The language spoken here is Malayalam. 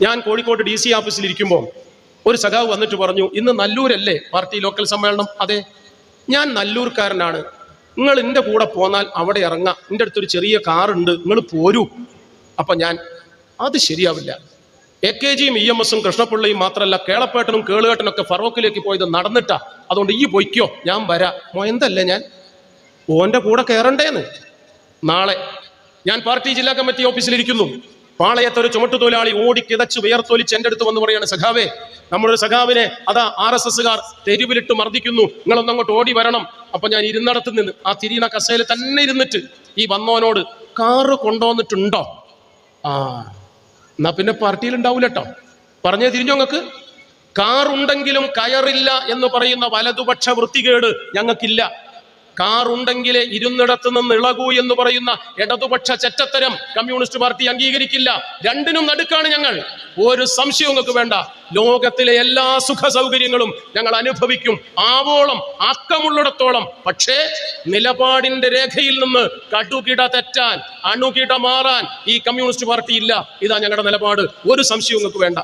ഞാൻ കോഴിക്കോട് ഡി സി ഓഫീസിൽ ഇരിക്കുമ്പോൾ ഒരു സഖാവ് വന്നിട്ട് പറഞ്ഞു ഇന്ന് നല്ലൂരല്ലേ പാർട്ടി ലോക്കൽ സമ്മേളനം? അതെ. ഞാൻ നല്ലൂർക്കാരനാണ്. നിങ്ങൾ എന്റെ കൂടെ പോന്നാൽ അവിടെ ഇറങ്ങാം. എന്റെ അടുത്തൊരു ചെറിയ കാറുണ്ട് നിങ്ങൾ പോരൂ. അപ്പം ഞാൻ അത് ശരിയാവില്ല. എ കെ ജിയും ഇ എം എസും കൃഷ്ണപിള്ളയും മാത്രമല്ല കേളപ്പേട്ടനും കേളുകേട്ടനും ഒക്കെ ഫറോക്കിലേക്ക് പോയത് നടന്നിട്ടാ. അതുകൊണ്ട് ഈ പൊയ്ക്കോ. ഞാൻ വരാം. മൊയന്തല്ലേ ഞാൻ? ഓന്റെ കൂടെ കയറണ്ടേന്ന് നാളെ ഞാൻ പാർട്ടി ജില്ലാ കമ്മിറ്റി ഓഫീസിലിരിക്കുന്നു പാളയത്തെ ഒരു ചുമട്ടുതൊഴിലാളി ഓടി കിതച്ച് വിയർത്തൊലിച്ച് എന്റെ അടുത്ത് വന്ന് പറയാണ് സഖാവേ നമ്മുടെ സഖാവിനെ അതാ ആർ എസ് എസ്സുകാർ തെരുവിലിട്ട് മർദ്ദിക്കുന്നു. നിങ്ങളൊന്ന് അങ്ങോട്ട് ഓടി വരണം. അപ്പൊ ഞാൻ ഇരുന്നിടത്ത് നിന്ന് ആ തിരിയുന്ന കസേല തന്നെ ഇരുന്നിട്ട് ഈ വന്നവനോട് കാറ് കൊണ്ടുവന്നിട്ടുണ്ടോ? ആ എന്നാ പിന്നെ പാർട്ടിയിൽ ഉണ്ടാവൂല കേട്ടോ പറഞ്ഞേ തിരിഞ്ഞോ ഞങ്ങൾക്ക് കാറുണ്ടെങ്കിലും കയറില്ല എന്ന് പറയുന്ന വലതുപക്ഷ വൃത്തികേട് ഞങ്ങൾക്കില്ല. കാറുണ്ടെങ്കിലേ ഇരുന്നിടത്ത് നിന്ന് ഇളകൂ എന്ന് പറയുന്ന ഇടതുപക്ഷ ചെറ്റത്തരം കമ്മ്യൂണിസ്റ്റ് പാർട്ടി അംഗീകരിക്കില്ല. രണ്ടിനും നടുക്കാണ് ഞങ്ങൾ. ഒരു സംശയവും നിങ്ങൾക്ക് വേണ്ട. ലോകത്തിലെ എല്ലാ സുഖ സൗകര്യങ്ങളും ഞങ്ങൾ അനുഭവിക്കും. ആവോളം ആക്കമുള്ളിടത്തോളം. പക്ഷേ നിലപാടിന്റെ രേഖയിൽ നിന്ന് കടുകിട തെറ്റാൻ അണുകിട മാറാൻ ഈ കമ്മ്യൂണിസ്റ്റ് പാർട്ടി ഇല്ല. ഇതാ ഞങ്ങളുടെ നിലപാട്. ഒരു സംശയവും നിങ്ങൾക്ക് വേണ്ട.